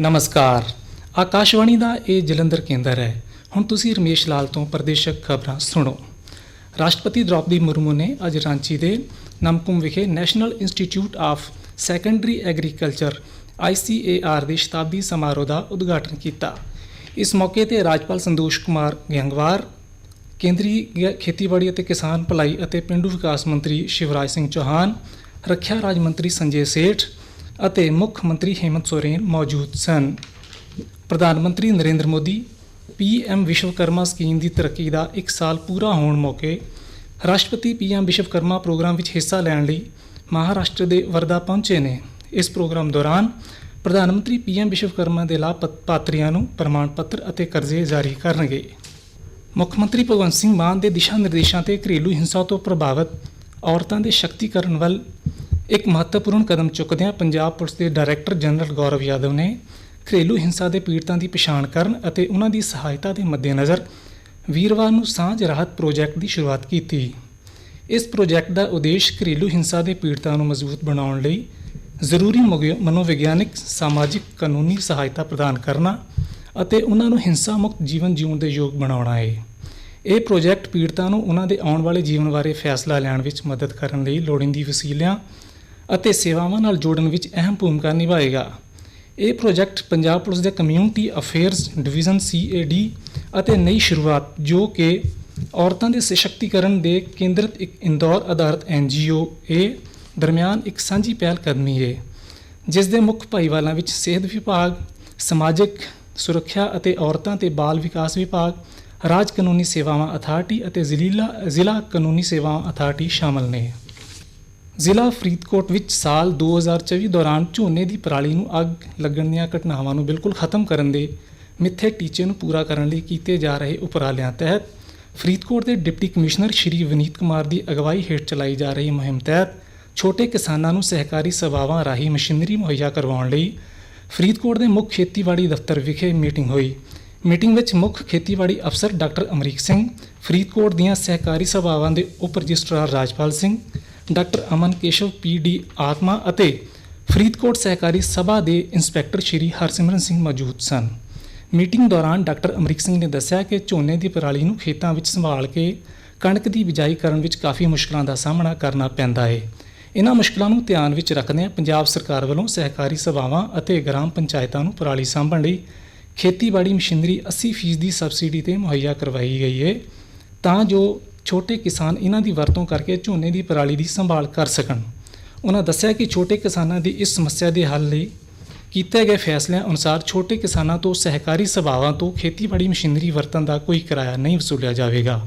ਨਮਸਕਾਰ। ਆਕਾਸ਼ਵਾਣੀ ਦਾ ਇਹ ਜਲੰਧਰ ਕੇਂਦਰ ਹੈ। ਹੁਣ ਤੁਸੀਂ ਰਮੇਸ਼ ਲਾਲ ਤੋਂ ਪ੍ਰਦੇਸ਼ਕ ਖਬਰਾਂ ਸੁਣੋ। ਰਾਸ਼ਟਰਪਤੀ ਦ੍ਰੌਪਦੀ ਮੁਰਮੂ ਨੇ ਅੱਜ ਰਾਂਚੀ ਦੇ ਨਮਕੁਮ ਵਿਖੇ National Institute of Secondary Agriculture ICAR ਦੇ ਸ਼ਤਾਬਦੀ ਸਮਾਰੋਹ ਦਾ ਉਦਘਾਟਨ ਕੀਤਾ। ਇਸ ਮੌਕੇ ਤੇ ਰਾਜਪਾਲ ਸੰਤੋਸ਼ ਕੁਮਾਰ ਗੰਗਵਾਰ ਕੇਂਦਰੀ ਗ- ਖੇਤੀਬਾੜੀ ਅਤੇ ਕਿਸਾਨ ਭਲਾਈ ਅਤੇ ਪਿੰਡੂ ਵਿਕਾਸ ਮੰਤਰੀ ਸ਼ਿਵਰਾਜ ਸਿੰਘ ਚੌਹਾਨ, ਰੱਖਿਆ ਰਾਜ ਮੰਤਰੀ ਸੰਜੇ ਸੇਠ ਅਤੇ ਮੁੱਖ ਮੰਤਰੀ ਹੇਮੰਤ ਸੋਰੇਨ ਮੌਜੂਦ ਸਨ। ਪ੍ਰਧਾਨ ਮੰਤਰੀ ਨਰਿੰਦਰ ਮੋਦੀ ਪੀਐਮ ਵਿਸ਼ਵਕਰਮਾ ਸਕੀਮ ਦੀ ਤਰੱਕੀ ਦਾ 1 ਸਾਲ ਪੂਰਾ ਹੋਣ ਮੌਕੇ ਰਾਸ਼ਟਰਪਤੀ ਪੀਐਮ ਵਿਸ਼ਵਕਰਮਾ ਪ੍ਰੋਗਰਾਮ ਵਿੱਚ ਹਿੱਸਾ ਲੈਣ ਲਈ ਮਹਾਰਾਸ਼ਟਰ ਦੇ ਵਰਦਾ ਪਹੁੰਚੇ ਨੇ। ਇਸ ਪ੍ਰੋਗਰਾਮ ਦੌਰਾਨ ਪ੍ਰਧਾਨ ਮੰਤਰੀ ਪੀਐਮ ਵਿਸ਼ਵਕਰਮਾ ਦੇ ਲਾਭਪਾਤਰੀਆਂ ਨੂੰ ਪ੍ਰਮਾਣ ਪੱਤਰ ਅਤੇ ਕਰਜ਼ੇ ਜਾਰੀ ਕਰਨਗੇ। ਮੁੱਖ ਮੰਤਰੀ ਭਗਵੰਤ ਸਿੰਘ ਮਾਨ ਦੇ ਦਿਸ਼ਾ ਨਿਰਦੇਸ਼ਾਂ ਤੇ ਘਰੇਲੂ ਹਿੰਸਾ ਤੋਂ ਪ੍ਰਭਾਵਿਤ ਔਰਤਾਂ ਦੇ ਸ਼ਕਤੀਕਰਨ ਵੱਲ ਇੱਕ ਮਹੱਤਵਪੂਰਨ ਕਦਮ ਚੁੱਕਦਿਆਂ ਪੰਜਾਬ ਪੁਲਿਸ ਦੇ ਡਾਇਰੈਕਟਰ ਜਨਰਲ ਗੌਰਵ ਯਾਦਵ ਨੇ ਘਰੇਲੂ ਹਿੰਸਾ ਦੇ ਪੀੜਤਾਂ ਦੀ ਪਛਾਣ ਕਰਨ ਅਤੇ ਉਹਨਾਂ ਦੀ ਸਹਾਇਤਾ ਦੇ ਮੱਦੇਨਜ਼ਰ ਵੀਰਵਾਰ ਨੂੰ ਸਾਂਝ ਰਾਹਤ ਪ੍ਰੋਜੈਕਟ ਦੀ ਸ਼ੁਰੂਆਤ ਕੀਤੀ। ਇਸ ਪ੍ਰੋਜੈਕਟ ਦਾ ਉਦੇਸ਼ ਘਰੇਲੂ ਹਿੰਸਾ ਦੇ ਪੀੜਤਾਂ ਨੂੰ ਮਜ਼ਬੂਤ ਬਣਾਉਣ ਲਈ ਜ਼ਰੂਰੀ ਮੋਗਿ- ਮਨੋਵਿਗਿਆਨਿਕ, ਸਮਾਜਿਕ, ਕਾਨੂੰਨੀ ਸਹਾਇਤਾ ਪ੍ਰਦਾਨ ਕਰਨਾ ਅਤੇ ਉਹਨਾਂ ਨੂੰ ਹਿੰਸਾ ਮੁਕਤ ਜੀਵਨ ਜਿਉਣ ਦੇ ਯੋਗ ਬਣਾਉਣਾ ਹੈ ਇਹ ਪ੍ਰੋਜੈਕਟ ਪੀੜਤਾਂ ਨੂੰ ਉਹਨਾਂ ਦੇ ਆਉਣ ਵਾਲੇ ਜੀਵਨ ਬਾਰੇ ਫੈਸਲਾ ਲੈਣ ਵਿੱਚ ਮਦਦ ਕਰਨ ਲਈ ਲੋੜੀਂਦੀ ਵਸੀਲਿਆਂ ਅਤੇ ਸੇਵਾਵਾਂ ਨਾਲ ਜੋੜਨ ਵਿੱਚ ਅਹਿਮ ਭੂਮਿਕਾ ਨਿਭਾਏਗਾ। ਇਹ ਪ੍ਰੋਜੈਕਟ ਪੰਜਾਬ ਪੁਲਿਸ ਦੇ ਕਮਿਊਨਿਟੀ ਅਫੇਅਰਸ ਡਿਵੀਜ਼ਨ CAD ਅਤੇ ਨਈ ਸ਼ੁਰੂਆਤ, ਜੋ ਕਿ ਔਰਤਾਂ ਦੇ ਸਸ਼ਕਤੀਕਰਨ ਦੇ ਕੇਂਦਰਿਤ ਇੱਕ ਇੰਦੌਰ ਆਧਾਰਿਤ NGO ਇਹ ਦਰਮਿਆਨ ਇੱਕ ਸਾਂਝੀ ਪਹਿਲ ਕਦਮੀ ਹੈ ਜਿਸ ਦੇ ਮੁੱਖ ਭਾਈਵਾਲਾਂ ਵਿੱਚ ਸਿਹਤ ਵਿਭਾਗ, ਸਮਾਜਿਕ ਸੁਰੱਖਿਆ ਅਤੇ ਔਰਤਾਂ ਤੇ ਬਾਲ ਵਿਕਾਸ ਵਿਭਾਗ, ਰਾਜ ਕਾਨੂੰਨੀ ਸੇਵਾਵਾਂ ਅਥਾਰਟੀ ਅਤੇ ਜ਼ਿਲ੍ਹਾ ਜ਼ਿਲ੍ਹਾ ਕਾਨੂੰਨੀ ਸੇਵਾਵਾਂ ਅਥਾਰਟੀ ਸ਼ਾਮਲ ਨੇ। ਜ਼ਿਲ੍ਹਾ ਫਰੀਦਕੋਟ ਵਿੱਚ ਸਾਲ 2024 ਦੌਰਾਨ ਝੋਨੇ ਦੀ ਪਰਾਲੀ ਨੂੰ ਅੱਗ ਲੱਗਣ ਦੀਆਂ ਘਟਨਾਵਾਂ ਨੂੰ ਬਿਲਕੁਲ ਖਤਮ ਕਰਨ ਦੇ ਮਿੱਥੇ ਟੀਚੇ ਨੂੰ ਪੂਰਾ ਕਰਨ ਲਈ ਕੀਤੇ ਜਾ ਰਹੇ ਉਪਰਾਲਿਆਂ ਤਹਿਤ ਫਰੀਦਕੋਟ ਦੇ ਡਿਪਟੀ ਕਮਿਸ਼ਨਰ ਸ਼੍ਰੀ ਵਿਨੀਤ ਕੁਮਾਰ ਦੀ ਅਗਵਾਈ ਹੇਠ ਚਲਾਈ ਜਾ ਰਹੀ ਮੁਹਿੰਮ ਤਹਿਤ ਛੋਟੇ ਕਿਸਾਨਾਂ ਨੂੰ ਸਹਿਕਾਰੀ ਸਭਾਵਾਂ ਰਾਹੀਂ ਮਸ਼ੀਨਰੀ ਮੁਹੱਈਆ ਕਰਵਾਉਣ ਲਈ ਫਰੀਦਕੋਟ ਦੇ ਮੁੱਖ ਖੇਤੀਬਾੜੀ ਦਫ਼ਤਰ ਵਿਖੇ ਮੀਟਿੰਗ ਹੋਈ। ਮੀਟਿੰਗ ਵਿੱਚ ਮੁੱਖ ਖੇਤੀਬਾੜੀ ਅਫਸਰ ਡਾਕਟਰ ਅਮਰੀਕ ਸਿੰਘ, ਫਰੀਦਕੋਟ ਦੀਆਂ ਸਹਿਕਾਰੀ ਸਭਾਵਾਂ ਦੇ ਉਪ registrar Rajpal Singh, doctor Aman Keshav PD ਆਤਮਾ ਅਤੇ ਫਰੀਦਕੋਟ ਸਹਿਕਾਰੀ ਸਭਾ ਦੇ ਇੰਸਪੈਕਟਰ ਸ਼੍ਰੀ ਹਰਸਿਮਰਨ ਸਿੰਘ ਮੌਜੂਦ ਸਨ। ਮੀਟਿੰਗ ਦੌਰਾਨ ਡਾਕਟਰ ਅਮਰੀਕ ਸਿੰਘ ਨੇ ਦੱਸਿਆ ਕਿ ਝੋਨੇ ਦੀ ਪਰਾਲੀ ਨੂੰ ਖੇਤਾਂ ਵਿੱਚ ਸੰਭਾਲ ਕੇ ਕਣਕ ਦੀ ਬਿਜਾਈ ਕਰਨ ਵਿੱਚ ਕਾਫੀ ਮੁਸ਼ਕਲਾਂ ਦਾ ਸਾਹਮਣਾ ਕਰਨਾ ਪੈਂਦਾ ਹੈ ਇਹਨਾਂ ਮੁਸ਼ਕਲਾਂ ਨੂੰ ਧਿਆਨ ਵਿੱਚ ਰੱਖਦਿਆਂ ਪੰਜਾਬ ਸਰਕਾਰ ਵੱਲੋਂ ਸਹਿਕਾਰੀ ਸਭਾਵਾਂ ਅਤੇ ਗ੍ਰਾਮ ਪੰਚਾਇਤਾਂ ਨੂੰ ਪਰਾਲੀ ਸਾਂਭਣ ਲਈ ਖੇਤੀਬਾੜੀ ਮਸ਼ੀਨਰੀ 80% ਦੀ ਸਬਸਿਡੀ ਤੇ ਮੁਹੱਈਆ ਕਰਵਾਈ ਗਈ ਹੈ ਤਾਂ ਜੋ ਛੋਟੇ ਕਿਸਾਨ ਇਹਨਾਂ ਦੀ ਵਰਤੋਂ ਕਰਕੇ ਝੋਨੇ ਦੀ ਪਰਾਲੀ ਦੀ ਸੰਭਾਲ ਕਰ ਸਕਣ। ਉਹਨਾਂ ਦੱਸਿਆ ਕਿ ਛੋਟੇ ਕਿਸਾਨਾਂ ਦੀ ਇਸ ਸਮੱਸਿਆ ਦੇ ਹੱਲ ਲਈ ਕੀਤੇ ਗਏ ਫੈਸਲਿਆਂ ਅਨੁਸਾਰ ਛੋਟੇ ਕਿਸਾਨਾਂ ਤੋਂ ਸਹਿਕਾਰੀ ਸਭਾਵਾਂ ਤੋਂ ਖੇਤੀਬਾੜੀ ਮਸ਼ੀਨਰੀ ਵਰਤਣ ਦਾ ਕੋਈ ਕਿਰਾਇਆ ਨਹੀਂ ਵਸੂਲਿਆ ਜਾਵੇਗਾ।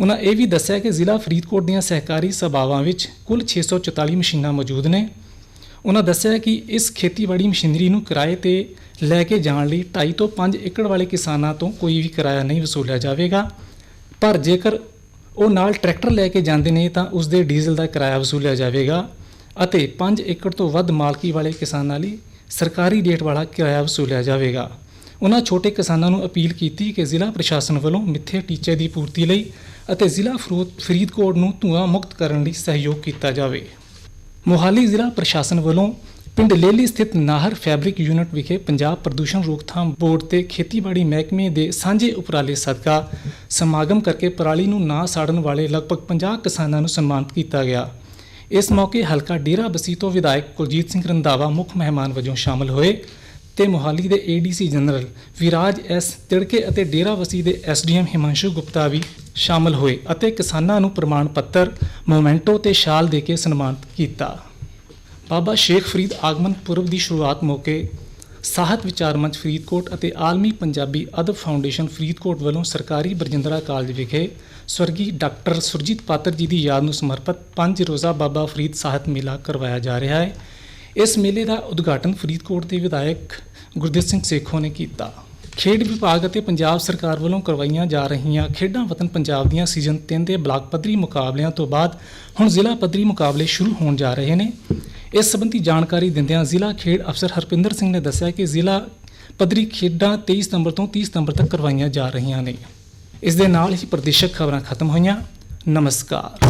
ਉਹਨਾਂ ਇਹ ਵੀ ਦੱਸਿਆ ਕਿ ਜ਼ਿਲ੍ਹਾ ਫਰੀਦਕੋਟ ਦੀਆਂ ਸਹਿਕਾਰੀ ਸਭਾਵਾਂ ਵਿੱਚ ਕੁੱਲ 644 ਮਸ਼ੀਨਾਂ ਮੌਜੂਦ ਨੇ। ਉਹਨਾਂ ਦੱਸਿਆ ਕਿ ਇਸ ਖੇਤੀਬਾੜੀ ਮਸ਼ੀਨਰੀ ਨੂੰ ਕਿਰਾਏ ਤੇ ਲੈ ਕੇ ਜਾਣ ਲਈ 2.5 ਤੋਂ 5 ਏਕੜ ਵਾਲੇ ਕਿਸਾਨਾਂ ਤੋਂ ਕੋਈ ਵੀ ਕਿਰਾਇਆ ਨਹੀਂ ਵਸੂਲਿਆ ਜਾਵੇਗਾ। ਪਰ ਜੇਕਰ ਉਹ ਨਾਲ ਟਰੈਕਟਰ ਲੈ ਕੇ ਜਾਂਦੇ ਨੇ ਤਾਂ ਉਸ ਦੇ ਡੀਜ਼ਲ ਦਾ ਕਿਰਾਇਆ ਵਸੂਲਿਆ ਜਾਵੇਗਾ ਅਤੇ 5 ਏਕੜ ਤੋਂ ਵੱਧ ਮਾਲਕੀ ਵਾਲੇ ਕਿਸਾਨਾਂ ਲਈ ਸਰਕਾਰੀ ਰੇਟ ਵਾਲਾ ਕਿਰਾਇਆ ਵਸੂਲਿਆ ਜਾਵੇਗਾ। ਉਹਨਾਂ ਛੋਟੇ ਕਿਸਾਨਾਂ ਨੂੰ ਅਪੀਲ ਕੀਤੀ ਕਿ ਜ਼ਿਲ੍ਹਾ ਪ੍ਰਸ਼ਾਸਨ ਵੱਲੋਂ ਮਿੱਥੇ ਟੀਚੇ ਦੀ ਪੂਰਤੀ ਲਈ ਅਤੇ ਜ਼ਿਲ੍ਹਾ ਫਰੂਦ- ਫਰੀਦਕੋਟ ਨੂੰ ਧੂਆਂ ਮੁਕਤ ਕਰਨ ਲਈ ਸਹਿਯੋਗ ਕੀਤਾ ਜਾਵੇ। ਮੋਹਾਲੀ ਜ਼ਿਲ੍ਹਾ ਪ੍ਰਸ਼ਾਸਨ ਵੱਲੋਂ ਪਿੰਡ ਲੇਲੀ ਸਥਿਤ ਨਾਹਰ ਫੈਬਰਿਕ ਯੂਨਿਟ ਵਿਖੇ ਪੰਜਾਬ ਪ੍ਰਦੂਸ਼ਣ ਰੋਕਥਾਮ ਬੋਰਡ ਤੇ ਖੇਤੀਬਾੜੀ ਮਹਿਕਮੇ ਦੇ ਸਾਂਝੇ ਉਪਰਾਲੇ ਸਦਕਾ ਸਮਾਗਮ ਕਰਕੇ ਪਰਾਲੀ ਨੂੰ ਨਾ ਸਾੜਨ ਵਾਲੇ ਲਗਭਗ 50 ਕਿਸਾਨਾਂ ਨੂੰ ਸਨਮਾਨਿਤ ਕੀਤਾ ਗਿਆ। ਇਸ ਮੌਕੇ ਹਲਕਾ ਡੇਰਾ ਬਸੀ ਤੋਂ ਵਿਧਾਇਕ ਕੁਲਜੀਤ ਸਿੰਘ ਰੰਧਾਵਾ, ਮੁੱਖ ਮਹਿਮਾਨ ਵਜੋਂ ਸ਼ਾਮਲ ਹੋਏ। ਤੇ ਮੋਹਾਲੀ ਦੇ ADC general Viraj S Tirke ਅਤੇ ਡੇਰਾ ਬਸੀ ਦੇ ਐਸਡੀਐਮ ਹਿਮਾਂਸ਼ੂ ਗੁਪਤਾ ਵੀ ਸ਼ਾਮਲ ਹੋਏ ਅਤੇ ਕਿਸਾਨਾਂ ਨੂੰ ਪ੍ਰਮਾਣ ਪੱਤਰ, ਮੋਮੈਂਟੋ ਤੇ ਸ਼ਾਲ ਦੇ ਕੇ ਸਨਮਾਨਿਤ ਕੀਤਾ। ਬਾਬਾ ਸ਼ੇਖ ਫਰੀਦ ਆਗਮਨ ਪੁਰਬ ਦੀ ਸ਼ੁਰੂਆਤ ਮੌਕੇ ਸਾਹਿਤ ਵਿਚਾਰ ਮੰਚ ਫਰੀਦਕੋਟ ਅਤੇ ਆਲਮੀ ਪੰਜਾਬੀ ਅਦਬ ਫਾਊਂਡੇਸ਼ਨ ਫਰੀਦਕੋਟ ਵੱਲੋਂ ਸਰਕਾਰੀ ਬਰਜਿੰਦਰਾ ਕਾਲਜ ਵਿਖੇ ਸਵਰਗੀ ਡਾਕਟਰ ਸੁਰਜੀਤ ਪਾਤਰ ਜੀ ਦੀ ਯਾਦ ਨੂੰ ਸਮਰਪਿਤ ਪੰਜ ਰੋਜ਼ਾ ਬਾਬਾ ਫਰੀਦ ਸਾਹਿਤ ਮੇਲਾ ਕਰਵਾਇਆ ਜਾ ਰਿਹਾ ਹੈ। ਇਸ ਮੇਲੇ ਦਾ ਉਦਘਾਟਨ ਫਰੀਦਕੋਟ ਦੇ ਵਿਧਾਇਕ ਗੁਰਦੇਵ ਸਿੰਘ ਸੇਖੋਂ ਨੇ ਕੀਤਾ। ਖੇਡ ਵਿਭਾਗ ਅਤੇ ਪੰਜਾਬ ਸਰਕਾਰ ਵੱਲੋਂ ਕਰਵਾਈਆਂ ਜਾ ਰਹੀਆਂ ਖੇਡਾਂ ਵਤਨ ਪੰਜਾਬ ਦੀਆਂ ਸੀਜ਼ਨ 3 ਦੇ ਬਲਾਕ ਪੱਧਰੀ ਮੁਕਾਬਲਿਆਂ ਤੋਂ ਬਾਅਦ ਹੁਣ ਜ਼ਿਲ੍ਹਾ ਪੱਧਰੀ ਮੁਕਾਬਲੇ ਸ਼ੁਰੂ ਹੋਣ ਜਾ ਰਹੇ ਨੇ। ਇਸ ਸੰਬੰਧੀ ਜਾਣਕਾਰੀ ਦਿੰਦਿਆਂ ਜ਼ਿਲ੍ਹਾ ਖੇਡ ਅਫਸਰ ਹਰਪਿੰਦਰ ਸਿੰਘ ਨੇ ਦੱਸਿਆ ਕਿ ਜ਼ਿਲ੍ਹਾ ਪੱਧਰੀ ਖੇਡਾਂ 23 ਸਤੰਬਰ ਤੋਂ 30 ਸਤੰਬਰ ਤੱਕ ਕਰਵਾਈਆਂ ਜਾ ਰਹੀਆਂ ਨੇ। ਇਸ ਦੇ ਨਾਲ ਹੀ ਪ੍ਰਦੇਸ਼ਕ ਖਬਰਾਂ ਖਤਮ ਹੋਈਆਂ। ਨਮਸਕਾਰ।